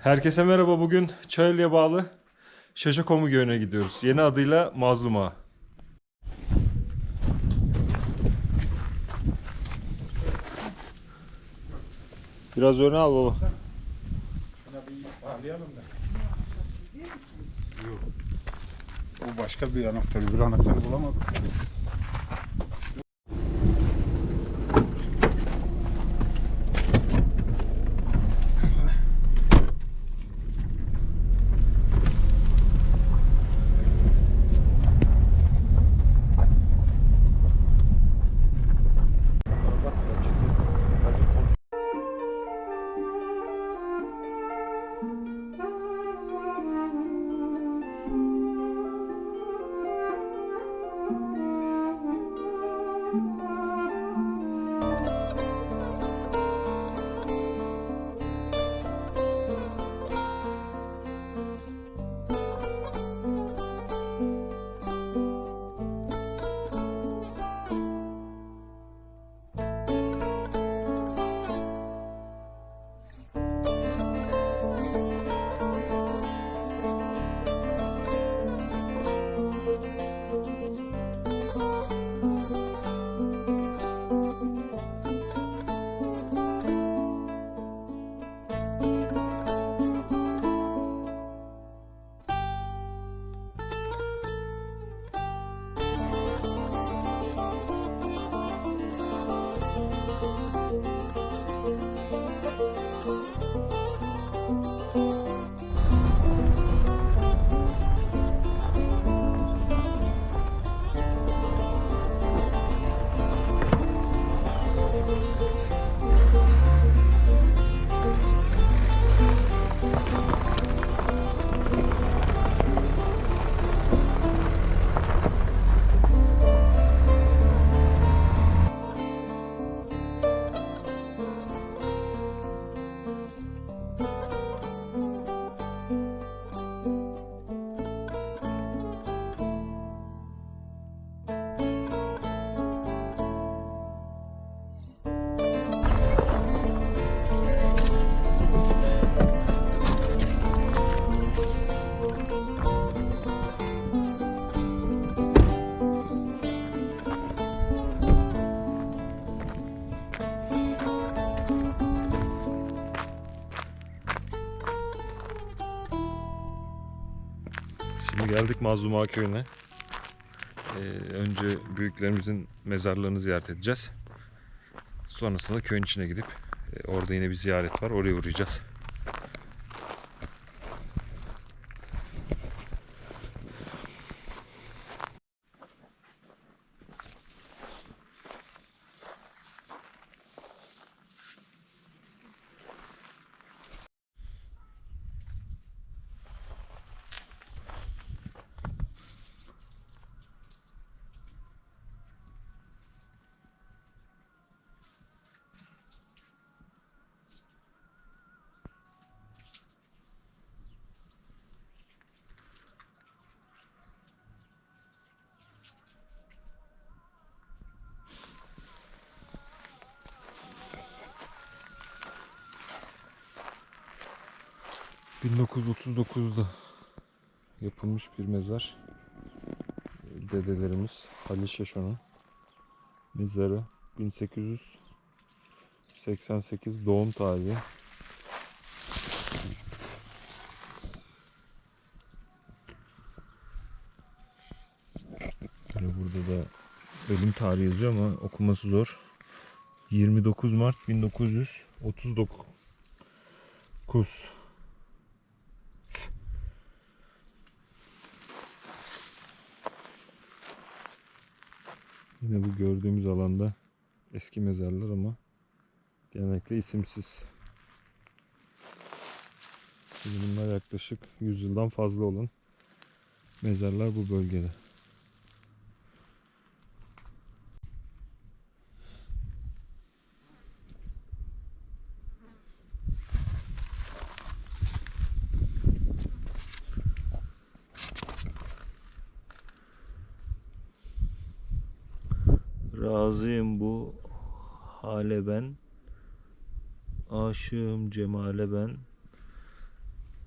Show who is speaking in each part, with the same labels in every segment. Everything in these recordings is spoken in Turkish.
Speaker 1: Herkese merhaba. Bugün Çayeli'ye bağlı Şaşakomu Gölü'ne gidiyoruz. Yeni adıyla Mazlum Ağa. Biraz öne al baba.
Speaker 2: O başka bir anahtarı, bir anahtarı bulamadık.
Speaker 1: Geldik Mazlum Ağa köyüne. Ee, önce büyüklerimizin mezarlarını ziyaret edeceğiz. Sonrasında köyün içine gidip e, orada yine bir ziyaret var. Oraya uğrayacağız. ...1939'da yapılmış bir mezar. Dedelerimiz Halil Şaşo'nun mezarı 1888 doğum tarihi. Yine burada da ölüm tarihi yazıyor ama okuması zor. 29 Mart 1939. Yine bu gördüğümüz alanda eski mezarlar ama genellikle isimsiz. Bunlar yaklaşık 100 yıldan fazla olan mezarlar bu bölgede. Razıyım bu hale ben. Aşığım cemale ben.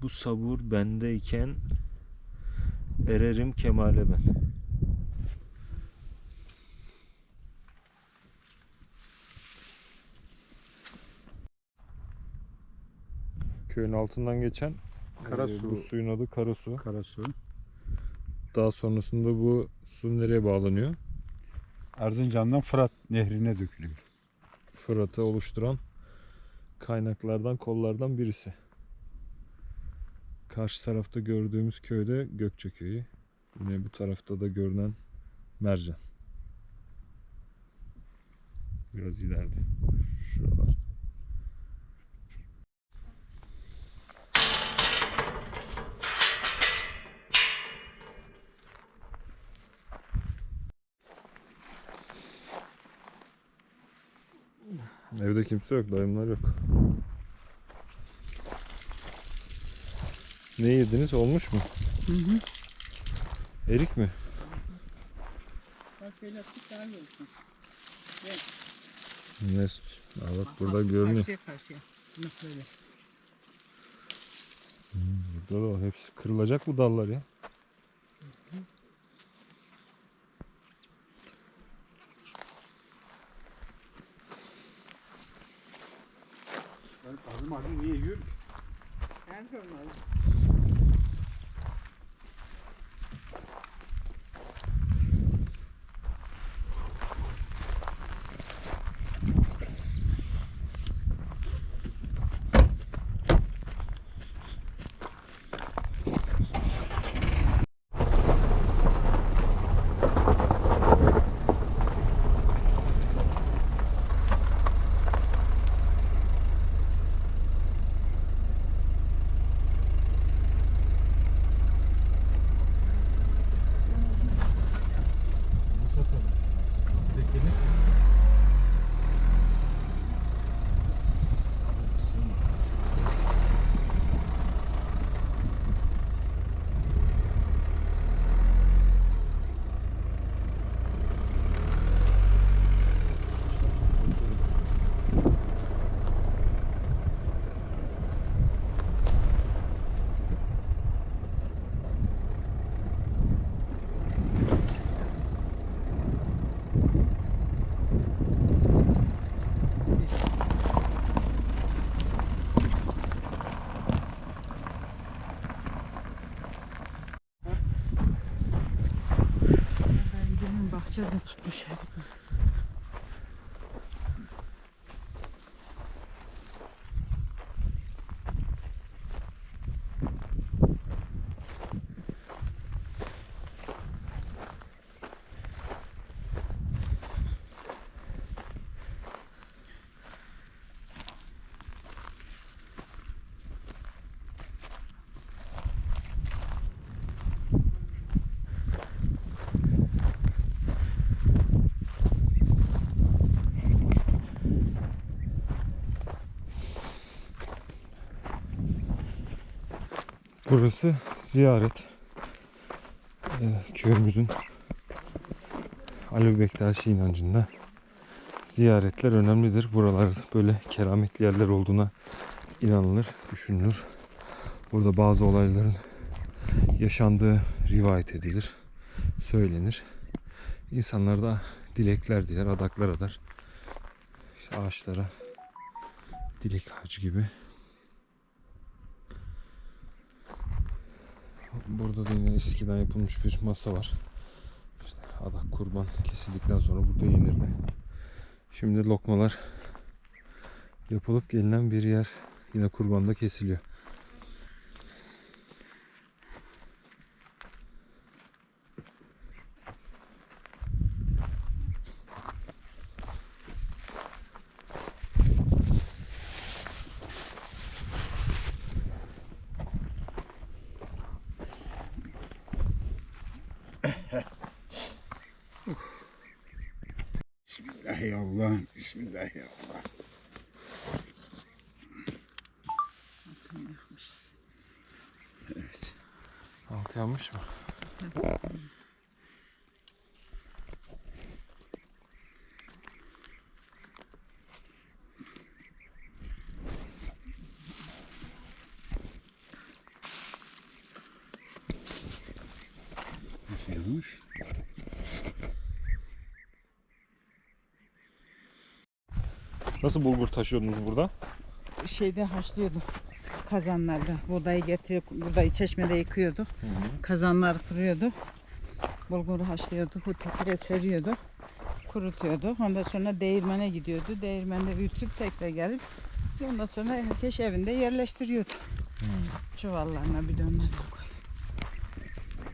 Speaker 1: Bu sabur bendeyken ererim kemale ben. Köyün altından geçen
Speaker 2: Karasu.
Speaker 1: e, bu suyun adı Karasu.
Speaker 2: Karasu.
Speaker 1: Daha sonrasında bu su nereye bağlanıyor?
Speaker 2: Erzincan'dan Fırat Nehri'ne dökülüyor.
Speaker 1: Fırat'ı oluşturan kaynaklardan, kollardan birisi. Karşı tarafta gördüğümüz köyde Gökçe köyü. Yine bu tarafta da görünen Mercan. Biraz ileride. Şuralar. Evde kimse yok, dayımlar yok. Ne yediniz? Olmuş mu?
Speaker 3: Hı hı.
Speaker 1: Erik mi?
Speaker 3: Bak şöyle tut daha iyi olsun.
Speaker 1: Ne? Aa, bak burada görünüyor.
Speaker 3: Karşıya karşıya. Bak böyle.
Speaker 1: Burada da var. Hepsi kırılacak bu dallar ya.
Speaker 2: Ben
Speaker 3: sormadım.
Speaker 2: Nasıl atalım? Tekini.
Speaker 3: Ben benim bahçede tutmuş her
Speaker 1: Burası ziyaret. Ee, köyümüzün Alevi Bektaşi inancında ziyaretler önemlidir. Buralar böyle kerametli yerler olduğuna inanılır, düşünülür. Burada bazı olayların yaşandığı rivayet edilir, söylenir. İnsanlar da dilekler diler, adaklar adar. İşte ağaçlara dilek ağacı gibi. Burada da yine eskiden yapılmış bir masa var. İşte adak kurban kesildikten sonra burada yenirdi. Şimdi lokmalar yapılıp gelinen bir yer. Yine kurbanda kesiliyor.
Speaker 2: Bismillahirrahmanirrahim. Bismillahirrahmanirrahim. Evet.
Speaker 1: Altı yanmış mı?
Speaker 2: Güzelmiş.
Speaker 1: Nasıl bulgur taşıyordunuz burada?
Speaker 3: Şeyde haşlıyorduk. Kazanlarda. Buğdayı getirip buğdayı çeşmede yıkıyorduk. Kazanlar kuruyorduk. Bulguru haşlıyorduk. Bu tekire seriyorduk. Kurutuyorduk. Ondan sonra değirmene gidiyordu. Değirmende ütüp tekrar gelip ondan sonra herkes evinde yerleştiriyordu. Çuvallarına bidonlarına koy.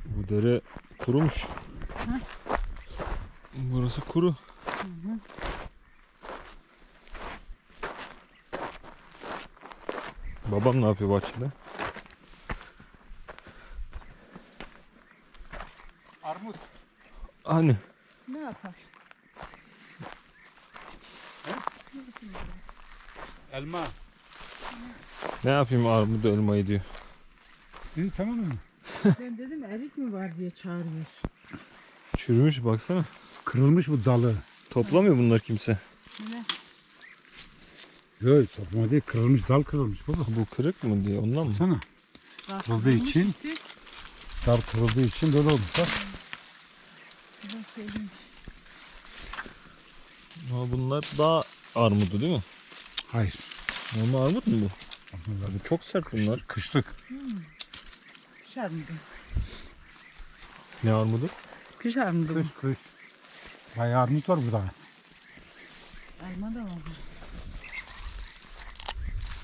Speaker 1: Bu dere kurumuş. Burası kuru. Babam ne yapıyor bahçede?
Speaker 2: Armut.
Speaker 1: Hani
Speaker 3: Ne yapar?
Speaker 2: Elma.
Speaker 1: ne yapayım armudu elmayı diyor.
Speaker 2: İyi tamam mı?
Speaker 3: Ben dedim erik mi var diye çağırıyorsun.
Speaker 1: Çürümüş baksana.
Speaker 2: Kırılmış bu dalı.
Speaker 1: Toplamıyor bunlar kimse.
Speaker 2: Yok toplama değil kırılmış dal kırılmış baba.
Speaker 1: Bu kırık mı diye ondan mı?
Speaker 2: Baksana. Kırıldığı için. Dal kırıldığı için böyle olmuş bak.
Speaker 1: Ama bunlar daha armudu değil mi?
Speaker 2: Hayır.
Speaker 1: Normal armut mu bu?
Speaker 2: Bunlar
Speaker 1: Bu çok sert bunlar.
Speaker 2: Kışlık.
Speaker 3: Kış armudu.
Speaker 1: Ne armudu?
Speaker 3: Kış armudu.
Speaker 2: Kış kış. Bayağı armut var burada.
Speaker 3: Elma da var.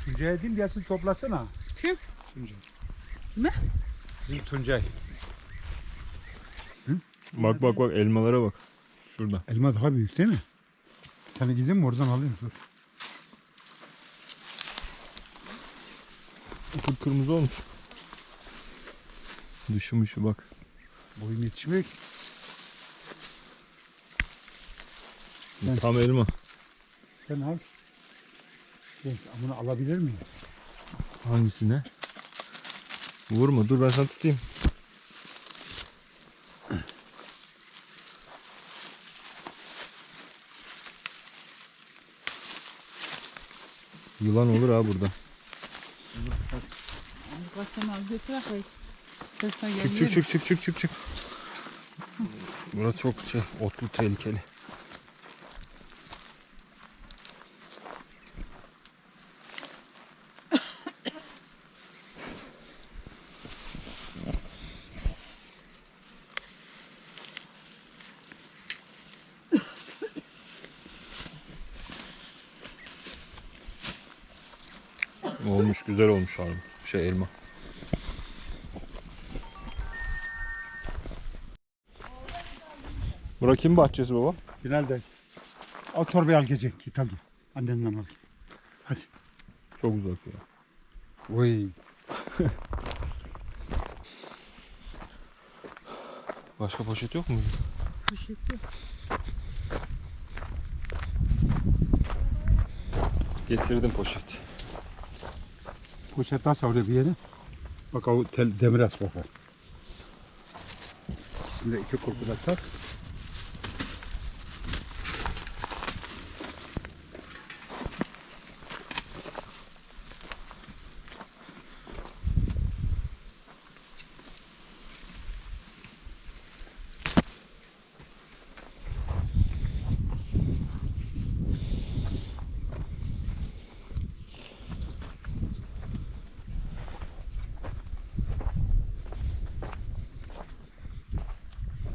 Speaker 2: Tuncay'a diyeyim gelsin toplasana.
Speaker 3: Kim?
Speaker 2: Tuncay.
Speaker 3: Ne?
Speaker 2: Bizim Tuncay.
Speaker 1: Bak bak bak elmalara bak. Şurada.
Speaker 2: Elma daha büyük değil mi? Tane gideyim mi oradan alayım dur.
Speaker 1: Ufuk kırmızı olmuş. Dışı mışı bak.
Speaker 2: Boyum yetişmiyor ki. Ben-
Speaker 1: Tam elma.
Speaker 2: Sen al. Şey, bunu alabilir miyim?
Speaker 1: Hangisine? Vurma dur ben sana tutayım. Yılan olur ha burada.
Speaker 3: Kaç tane al götür. Sesine
Speaker 1: Çık
Speaker 3: geliyor.
Speaker 1: çık çık çık çık çık çık. Burası çok şey, otlu tehlikeli. Olmuş güzel olmuş abi. Şey elma. Bura kim bahçesi baba?
Speaker 2: Bilal de. Al torbayı al gece. Git al. Annenden al. Hadi.
Speaker 1: Çok uzak ya.
Speaker 2: Oy.
Speaker 1: Başka poşet yok mu?
Speaker 3: Poşeti.
Speaker 1: Getirdim poşet.
Speaker 2: Poşet as oraya bir yere. Bak o tel, demir as bakar. İkisini de iki kurkula tak.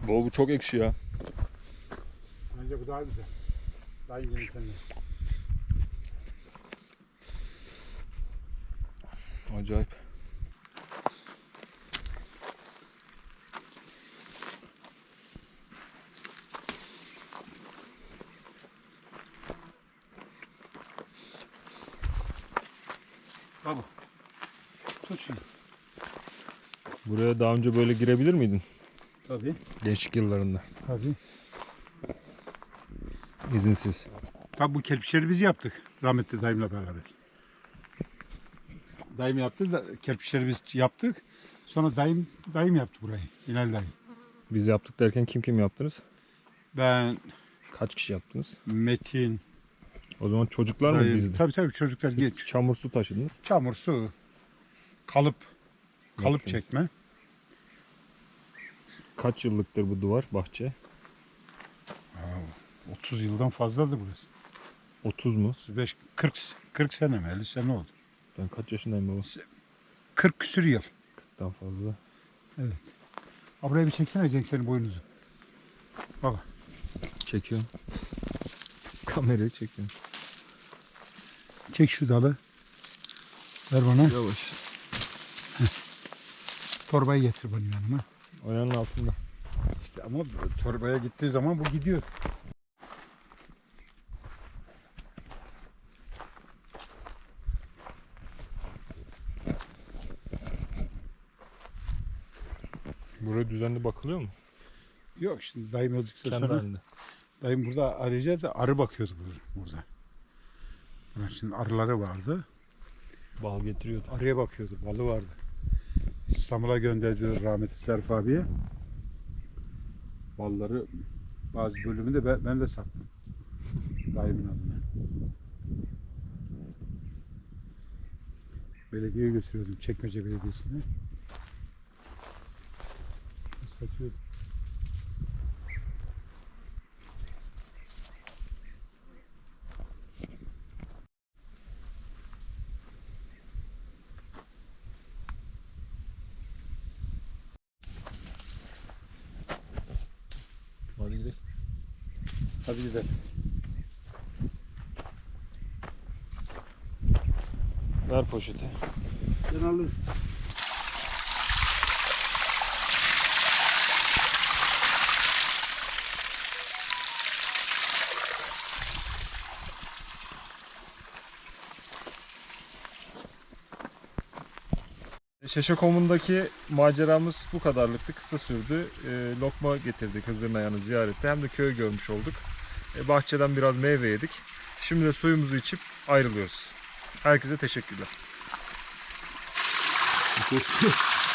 Speaker 1: Baba bu çok ekşi ya.
Speaker 2: Bence bu daha güzel. Daha iyi yemeklerine.
Speaker 1: Acayip.
Speaker 2: Baba. Tut şunu.
Speaker 1: Buraya daha önce böyle girebilir miydin?
Speaker 2: Tabii.
Speaker 1: Gençlik yıllarında.
Speaker 2: Tabii.
Speaker 1: İzinsiz.
Speaker 2: Tabii bu kerpiçleri biz yaptık. Rahmetli dayımla beraber. Dayım yaptı da kerpiçleri biz yaptık. Sonra dayım dayım yaptı burayı. İlal dayım.
Speaker 1: Biz yaptık derken kim kim yaptınız?
Speaker 2: Ben,
Speaker 1: Kaç kişi yaptınız?
Speaker 2: Metin,
Speaker 1: O zaman çocuklar mı
Speaker 2: dayım.
Speaker 1: dizdi?
Speaker 2: Tabii tabii çocuklar geç.
Speaker 1: Çamur su taşıdınız.
Speaker 2: Çamur, su, kalıp, kalıp
Speaker 1: Yaptınız.
Speaker 2: çekme.
Speaker 1: Kaç yıllıktır bu duvar bahçe?
Speaker 2: Aa, 30 yıldan fazladır burası.
Speaker 1: 30 mu?
Speaker 2: 35 40 40 sene mi 50 sene oldu.
Speaker 1: Ben kaç yaşındayım baba?
Speaker 2: 40 küsür yıl.
Speaker 1: Daha fazla.
Speaker 2: Evet. Ha, Buraya bir çeksene Cenk senin boynunuzu. Baba.
Speaker 1: Çekiyorum. Kamerayı çekiyorum.
Speaker 2: Çek şu dalı. Ver bana.
Speaker 1: Yavaş.
Speaker 2: Torbayı getir benim yanıma.
Speaker 1: Ayağının altında.
Speaker 2: İşte ama torbaya gittiği zaman bu gidiyor.
Speaker 1: Buraya düzenli bakılıyor mu?
Speaker 2: Yok şimdi dayım öldükten
Speaker 1: Kendi
Speaker 2: sonra
Speaker 1: halinde.
Speaker 2: dayım burada ayrıca da arı bakıyordu bur- burada. Bunun için arıları vardı.
Speaker 1: Bal getiriyordu.
Speaker 2: Arıya bakıyordu. Balı vardı. İstanbul'a gönderdi rahmetli Şerif abiye. Balları bazı bölümünü de ben, ben de sattım. Dayımın adına. Belediyeye götürüyordum. Çekmece Belediyesi'ne. Satıyordum.
Speaker 1: Ver poşeti.
Speaker 2: Ben alırım.
Speaker 1: Şeşekom'undaki maceramız bu kadarlıktı. Kısa sürdü. E, lokma getirdik Hızırnayan'ı ziyarette. Hem de köyü görmüş olduk. E, bahçeden biraz meyve yedik. Şimdi de suyumuzu içip ayrılıyoruz. Herkese teşekkürler.